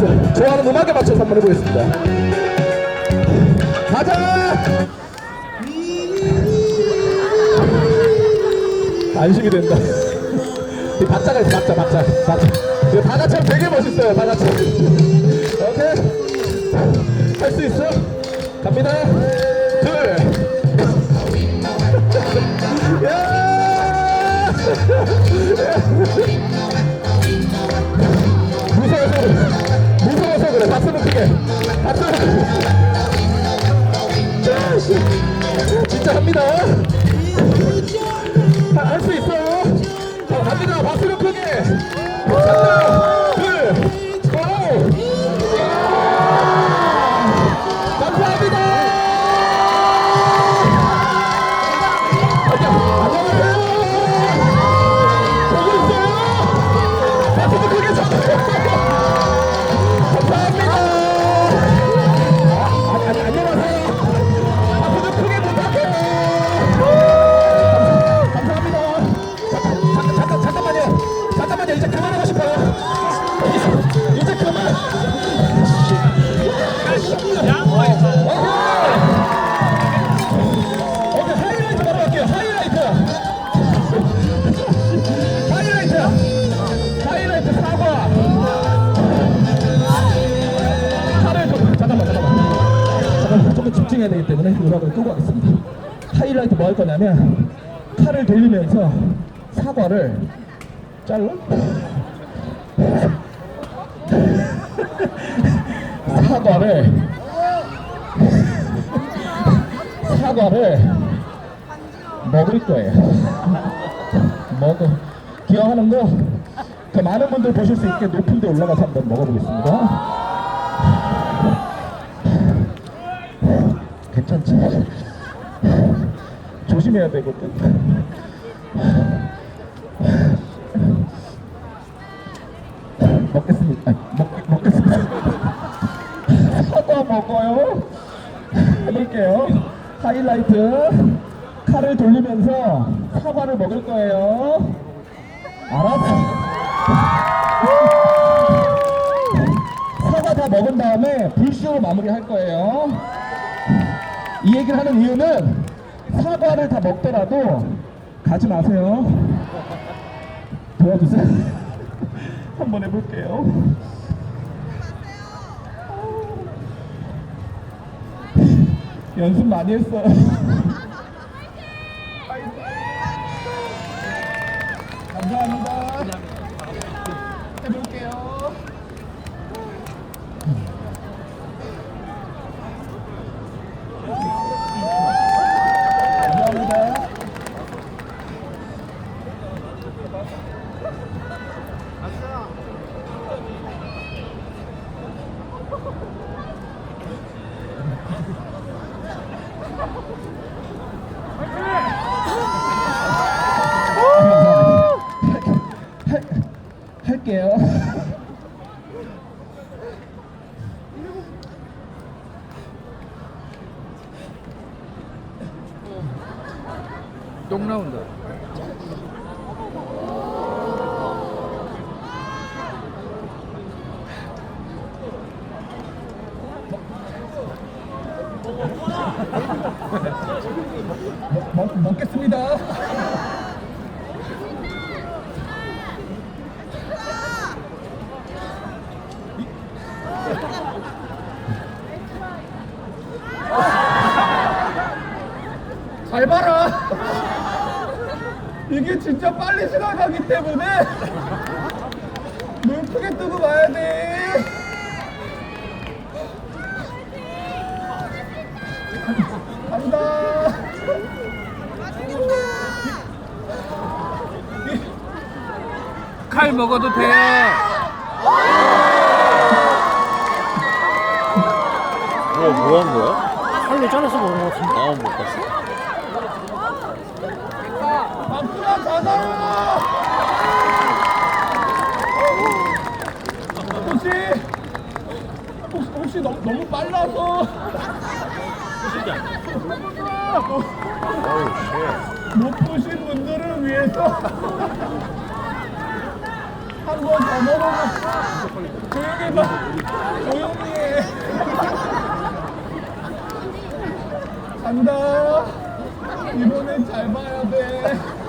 나이스. 좋아하는 음악에 맞춰서 한번 해보겠습니다. 가자! 안식이 된다. 이 박자가 있어, 박자, 박자, 박자. 이거 다 같이 하면 되게 멋있어요, 다 같이. 오케이? 할 수 있어? 갑니다. 둘. 씨. 진짜 합니다. 할 수 있어. 자, 갑니다. 박수는 크게. 둘, 집중해야 되기 때문에 음악을 끄고 하겠습니다. 하이라이트 뭐 할 거냐면, 칼을 돌리면서 사과를 잘라? 사과를 사과를 먹을 거예요. 먹어. 기억하는 거, 더 많은 분들 보실 수 있게 높은 데 올라가서 한번 먹어보겠습니다. 괜찮지? 조심해야 되거든. 먹겠습니다. 아니, 먹, 먹겠습니다. 사과 먹어요. 해볼게요. 하이라이트. 칼을 돌리면서 사과를 먹을 거예요. 알았어. 사과 다 먹은 다음에 불쇼로 마무리 할 거예요. 이 얘기를 하는 이유는 사과를 다 먹더라도 가지 마세요. 도와주세요. 한번 해볼게요. 연습 많이 했어요. 감사합니다. 해볼게요. 감사합니다. 할, 할게요. 똥 나온다. 먹, 먹겠습니다. 잘 봐라. 이게 진짜 빨리 지나가기 때문에 눈 크게 뜨고 봐야 돼. 간다. 칼 먹어도 돼. 뭐, 뭐한 거야? 칼로 잘라서 먹은 거 같은데? 아, 못 봤어. 박수야 가자. 혹시 혹시, 혹시 너무, 너무 빨라서. 못 보신 분들을 위해서 한 번 더 먹어봐. 조용히 봐. 조용히 해. 간다. 이번엔 잘 봐야 돼.